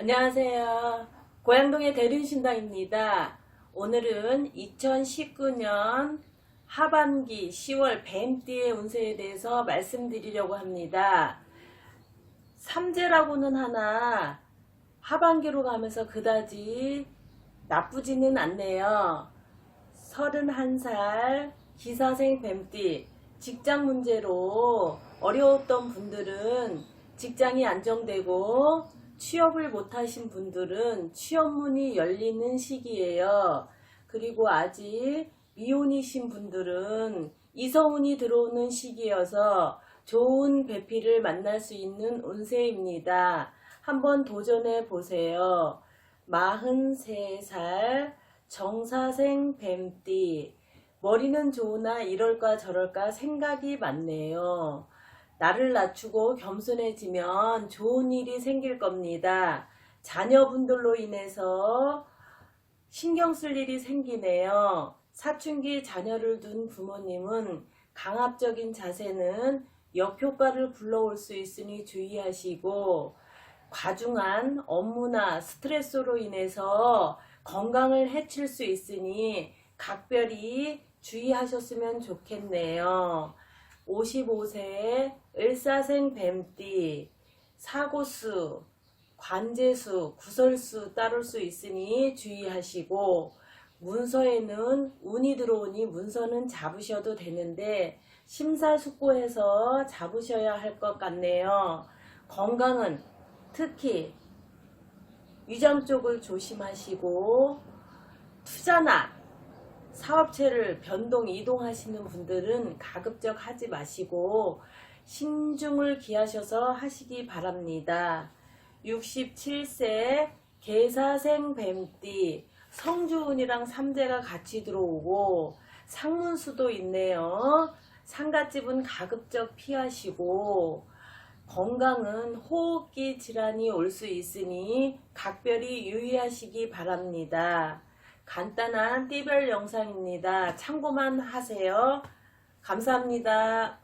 안녕하세요. 고양동의 대륜신당입니다. 오늘은 2019년 하반기 10월 뱀띠의 운세에 대해서 말씀드리려고 합니다. 삼재라고는 하나 하반기로 가면서 그다지 나쁘지는 않네요. 31살 기사생 뱀띠 직장 문제로 어려웠던 분들은 직장이 안정되고 취업을 못하신 분들은 취업문이 열리는 시기예요. 그리고 아직 미혼이신 분들은 이성운이 들어오는 시기여서 좋은 배필을 만날 수 있는 운세입니다. 한번 도전해 보세요. 43살 정사생 뱀띠 머리는 좋으나 이럴까 저럴까 생각이 많네요. 나를 낮추고 겸손해지면 좋은 일이 생길 겁니다. 자녀분들로 인해서 신경 쓸 일이 생기네요. 사춘기 자녀를 둔 부모님은 강압적인 자세는 역효과를 불러올 수 있으니 주의하시고 과중한 업무나 스트레스로 인해서 건강을 해칠 수 있으니 각별히 주의하셨으면 좋겠네요. 55세 을사생 뱀띠 사고수 관제수 구설수 따를 수 있으니 주의하시고 문서에는 운이 들어오니 문서는 잡으셔도 되는데 심사숙고해서 잡으셔야 할 것 같네요. 건강은 특히 위장 쪽을 조심하시고 투자나 사업체를 변동 이동하시는 분들은 가급적 하지 마시고 신중을 기하셔서 하시기 바랍니다. 67세 계사생 뱀띠 성주운이랑 삼재가 같이 들어오고 상문수도 있네요. 상갓집은 가급적 피하시고 건강은 호흡기 질환이 올 수 있으니 각별히 유의하시기 바랍니다. 간단한 띠별 영상입니다. 참고만 하세요. 감사합니다.